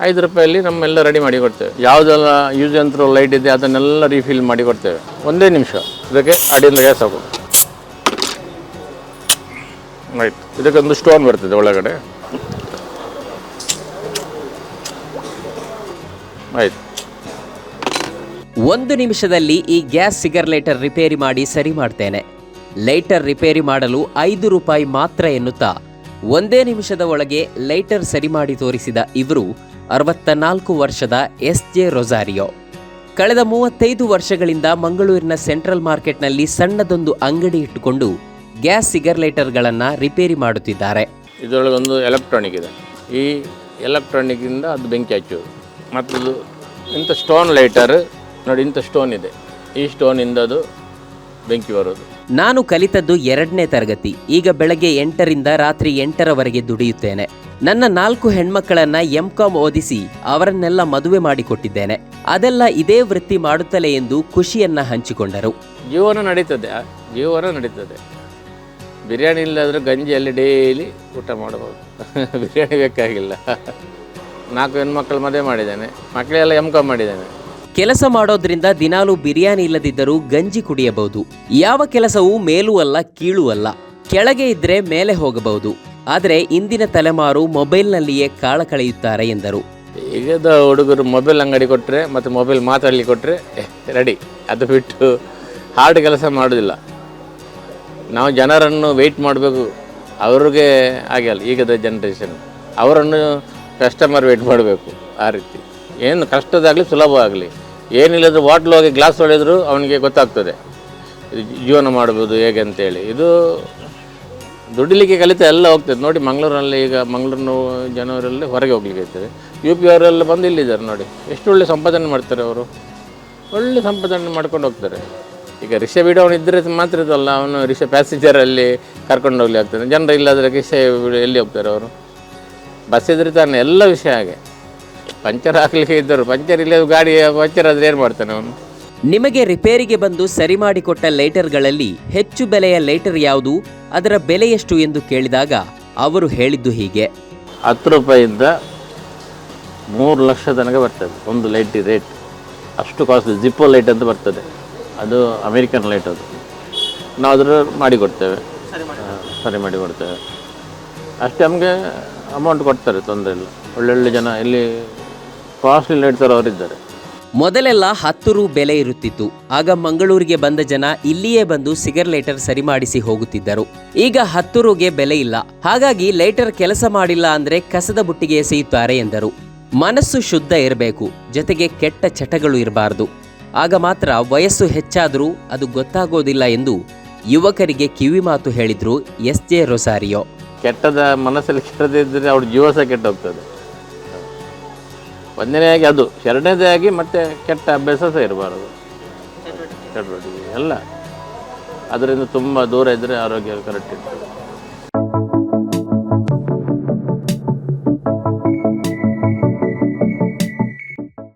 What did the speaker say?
ಐದು ರೂಪಾಯಲ್ಲಿ ನಮ್ಮೆಲ್ಲ ರೆಡಿ ಮಾಡಿ ಕೊಡ್ತೇವೆ. ಯಾವುದೆಲ್ಲ ಯೂಸ್ ಯಂತ್ರ ಲೈಟ್ ಇದೆ ಅದನ್ನೆಲ್ಲ ರೀಫಿಲ್ ಮಾಡಿ ಕೊಡ್ತೇವೆ. ಒಂದೇ ನಿಮಿಷ. ಇದಕ್ಕೆ ಅಡಿಯಿಂದ ಗ್ಯಾಸ್ ಹಾಕು. ಆಯ್ತು. ಇದಕ್ಕೊಂದು ಸ್ಟೋನ್ ಬರ್ತದೆ ಒಳಗಡೆ. ಆಯ್ತು. ಒಂದು ನಿಮಿಷದಲ್ಲಿ ಈ ಗ್ಯಾಸ್ ಸಿಗರ್ ಲೈಟರ್ ರಿಪೇರಿ ಮಾಡಿ ಸರಿ ಮಾಡ್ತೇನೆ. ಲೈಟರ್ ರಿಪೇರಿ ಮಾಡಲು ಐದು ರೂಪಾಯಿ ಮಾತ್ರ ಎನ್ನುತ್ತಾ, ಒಂದೇ ನಿಮಿಷದ ಒಳಗೆ ಲೈಟರ್ ಸರಿ ಮಾಡಿ ತೋರಿಸಿದ ಇವರು ಅರವತ್ತ ನಾಲ್ಕು ವರ್ಷದ ಎಸ್ ಜೆ ರೊಸಾರಿಯೋ. ಕಳೆದ ಮೂವತ್ತೈದು ವರ್ಷಗಳಿಂದ ಮಂಗಳೂರಿನ ಸೆಂಟ್ರಲ್ ಮಾರ್ಕೆಟ್ನಲ್ಲಿ ಸಣ್ಣದೊಂದು ಅಂಗಡಿ ಇಟ್ಟುಕೊಂಡು ಗ್ಯಾಸ್ ಸಿಗರ್ ಲೈಟರ್ಗಳನ್ನು ರಿಪೇರಿ ಮಾಡುತ್ತಿದ್ದಾರೆ. ಇದರೊಳಗೆ ಒಂದು ಎಲೆಕ್ಟ್ರಾನಿಕ್ ಇದೆ. ಈ ಎಲೆಕ್ಟ್ರಾನಿಕ್ಕಿಂದ ಅದು ಬೆಂಕಿ ಹಚ್ಚೋದು. ಮತ್ತು ಇಂಥ ಸ್ಟೋನ್ ಲೈಟರ್ ನೋಡಿ ಇಂಥ ಸ್ಟೋನ್ ಇದೆ. ಈ ಸ್ಟೋನಿಂದ ಅದು ಬೆಂಕಿ ಬರೋದು ನಾನು ಕಲಿತದ್ದು ಎರಡನೇ ತರಗತಿ. ಈಗ ಬೆಳಗ್ಗೆ ಎಂಟರಿಂದ ರಾತ್ರಿ ಎಂಟರವರೆಗೆ ದುಡಿಯುತ್ತೇನೆ. ನನ್ನ ನಾಲ್ಕು ಹೆಣ್ಮಕ್ಕಳನ್ನ ಕಾಮ್ ಓದಿಸಿ ಅವರನ್ನೆಲ್ಲ ಮದುವೆ ಮಾಡಿಕೊಟ್ಟಿದ್ದೇನೆ. ಅದೆಲ್ಲ ಇದೇ ವೃತ್ತಿ ಮಾಡುತ್ತಲೇ ಎಂದು ಖುಷಿಯನ್ನ ಹಂಚಿಕೊಂಡರು. ಜೀವನ ನಡೀತದೆ ಜೀವನ ನಡೀತದೆ. ಬಿರಿಯಾನಿ ಇಲ್ಲದ್ರೆ ಗಂಜಿಯಲ್ಲಿ ಡೈಲಿ ಊಟ ಮಾಡಬಹುದು. ಬಿರಿಯಾನಿ ಬೇಕಾಗಿಲ್ಲ. ನಾಲ್ಕು ಹೆಣ್ಮಕ್ಳು ಮದುವೆ ಮಾಡಿದ್ದೇನೆ. ಮಕ್ಕಳೆಲ್ಲ ಎಂ ಕಾಮ್ ಮಾಡಿದ್ದೇನೆ. ಕೆಲಸ ಮಾಡೋದ್ರಿಂದ ದಿನಾಲೂ ಬಿರಿಯಾನಿ ಇಲ್ಲದಿದ್ದರೂ ಗಂಜಿ ಕುಡಿಯಬಹುದು. ಯಾವ ಕೆಲಸವೂ ಮೇಲೂ ಅಲ್ಲ, ಕೀಳು ಅಲ್ಲ. ಕೆಳಗೆ ಇದ್ರೆ ಮೇಲೆ ಹೋಗಬಹುದು. ಆದರೆ ಇಂದಿನ ತಲೆಮಾರು ಮೊಬೈಲ್ನಲ್ಲಿಯೇ ಕಾಳ ಕಳೆಯುತ್ತಾರೆ ಎಂದರು. ಈಗದ ಹುಡುಗರು ಮೊಬೈಲ್ ಅಂಗಡಿ ಕೊಟ್ಟರೆ ಮತ್ತು ಮೊಬೈಲ್ ಮಾತಾಡಲಿ ಕೊಟ್ಟರೆ ರೆಡಿ ಅದು ಬಿಟ್ಟು ಹಾರ್ಡ್ ಕೆಲಸ ಮಾಡೋದಿಲ್ಲ. ನಾವು ಜನರನ್ನು ವೆಯ್ಟ್ ಮಾಡಬೇಕು. ಅವ್ರಿಗೆ ಹಾಗೆ ಅಲ್ಲ, ಈಗದ ಜನ್ರೇಷನ್ ಅವರನ್ನು ಕಸ್ಟಮರ್ ವೆಯ್ಟ್ ಮಾಡಬೇಕು ಆ ರೀತಿ. ಏನು ಕಷ್ಟದಾಗಲಿ ಸುಲಭವಾಗಲಿ ಏನಿಲ್ಲದ್ರು ಬಾಟ್ಲು ಹೋಗಿ ಗ್ಲಾಸ್ ಹೊಡೆದ್ರು ಅವನಿಗೆ ಗೊತ್ತಾಗ್ತದೆ. ಜೀವನ ಮಾಡ್ಬೋದು ಹೇಗೆ ಅಂತೇಳಿ. ಇದು ದುಡಿಲಿಕ್ಕೆ ಕಲಿತ ಎಲ್ಲ ಹೋಗ್ತದೆ. ನೋಡಿ ಮಂಗಳೂರಲ್ಲಿ ಈಗ ಮಂಗಳೂರಿನ ಜನವರಲ್ಲಿ ಹೊರಗೆ ಹೋಗ್ಲಿಕ್ಕೆ ಇರ್ತದೆ. ಯು ಪಿ ಅವರೆಲ್ಲ ಬಂದು ಇಲ್ಲಿದ್ದಾರೆ ನೋಡಿ. ಎಷ್ಟು ಒಳ್ಳೆ ಸಂಪಾದನೆ ಮಾಡ್ತಾರೆ ಅವರು. ಒಳ್ಳೆ ಸಂಪಾದನೆ ಮಾಡ್ಕೊಂಡು ಹೋಗ್ತಾರೆ. ಈಗ ರಿಕ್ಷಾ ಇದ್ದರೆ ಮಾತ್ರ ಇದಲ್ಲ ಅವನು ರಿಕ್ಷಾ ಪ್ಯಾಸೆಂಜರಲ್ಲಿ ಕರ್ಕೊಂಡು ಹೋಗ್ಲಿ ಆಗ್ತದೆ. ಜನರು ಇಲ್ಲಾದರೆ ರಿಕ್ಷಾ ಎಲ್ಲಿ ಹೋಗ್ತಾರೆ ಅವರು? ಬಸ್ ಇದ್ರೆ ತಾನೆ ಎಲ್ಲ ವಿಷಯ ಹಾಗೆ. ಪಂಚರ್ ಹಾಕ್ಲಿಕ್ಕೆ ಇದ್ದರು. ಪಂಚರ್ ಇಲ್ಲ ಗಾಡಿ ಪಂಚರ್ ಆದರೆ ಏನು ಮಾಡ್ತಾನೆ ಅವನು? ನಿಮಗೆ ರಿಪೇರಿಗೆ ಬಂದು ಸರಿ ಮಾಡಿಕೊಟ್ಟ ಲೈಟರ್ಗಳಲ್ಲಿ ಹೆಚ್ಚು ಬೆಲೆಯ ಲೈಟರ್ ಯಾವುದು? ಅದರ ಬೆಲೆ ಎಷ್ಟು ಎಂದು ಕೇಳಿದಾಗ ಅವರು ಹೇಳಿದ್ದು ಹೀಗೆ. ಹತ್ತು ರೂಪಾಯಿಂದ ಮೂರು ಲಕ್ಷ ತನಕ ಬರ್ತದೆ. ಒಂದು ಲೈಟ್ ರೇಟ್. ಅಷ್ಟು ಕಾಸ್ಟ್ಲಿ. ಜಿಪ್ಪೋ ಲೈಟ್ ಅಂತ ಬರ್ತದೆ. ಅದು ಅಮೇರಿಕನ್ ಲೈಟ್ ಅದು. ನಾವು ಅದರ ಮಾಡಿ ಕೊಡ್ತೇವೆ ಸರಿ ಮಾಡಿ ಕೊಡ್ತೇವೆ ಅಷ್ಟೇ ನಮಗೆ ಅಮೌಂಟ್ ಕೊಡ್ತಾರೆ ತೊಂದರೆ ಇಲ್ಲ. ಒಳ್ಳೊಳ್ಳೆ ಜನ ಇಲ್ಲಿ ಕಾಸ್ಟ್ಲಿ ಲೈಟ್ ಅವರಿದ್ದಾರೆ. ಮೊದಲೆಲ್ಲ ಹತ್ತು ರು ಬೆಲೆ ಇರುತ್ತಿತ್ತು. ಆಗ ಮಂಗಳೂರಿಗೆ ಬಂದ ಜನ ಇಲ್ಲಿಯೇ ಬಂದು ಸಿಗರ್ ಲೈಟರ್ ಸರಿ ಮಾಡಿಸಿ ಹೋಗುತ್ತಿದ್ದರು. ಈಗ ಹತ್ತು ರುಗೆ ಬೆಲೆ ಇಲ್ಲ. ಹಾಗಾಗಿ ಲೈಟರ್ ಕೆಲಸ ಮಾಡಿಲ್ಲ ಅಂದ್ರೆ ಕಸದ ಬುಟ್ಟಿಗೆ ಎಸೆಯುತ್ತಾರೆ ಎಂದರು. ಮನಸ್ಸು ಶುದ್ಧ ಇರಬೇಕು. ಜೊತೆಗೆ ಕೆಟ್ಟ ಚಟಗಳು ಇರಬಾರದು. ಆಗ ಮಾತ್ರ ವಯಸ್ಸು ಹೆಚ್ಚಾದರೂ ಅದು ಗೊತ್ತಾಗೋದಿಲ್ಲ ಎಂದು ಯುವಕರಿಗೆ ಕಿವಿ ಮಾತು ಹೇಳಿದ್ರು ಎಸ್ ಜೆ ರೊಸಾರಿಯೋ. ಕೆಟ್ಟದ ಮನಸ್ಸಲ್ಲಿ ಕೆಟ್ಟದಿದ್ದರೆ ಅವ್ರ ಜೀವ ಸಹ ಕೆಟ್ಟು ಹೋಗ್ತದೆ ಒಂದನೇದಾಗಿ ಅದು ಎರಡನೇದಾಗಿ ಮತ್ತೆ ಕೆಟ್ಟ ಅಭ್ಯಾಸ ಸಹ ಇರಬಾರದು. ಚಟುವಟಿಕೆ. ಎಲ್ಲ. ಅದರಿಂದ ತುಂಬ ದೂರ ಇದ್ದರೆ ಆರೋಗ್ಯ ಕರೆಕ್ಟ್ ಇರ್ತದೆ.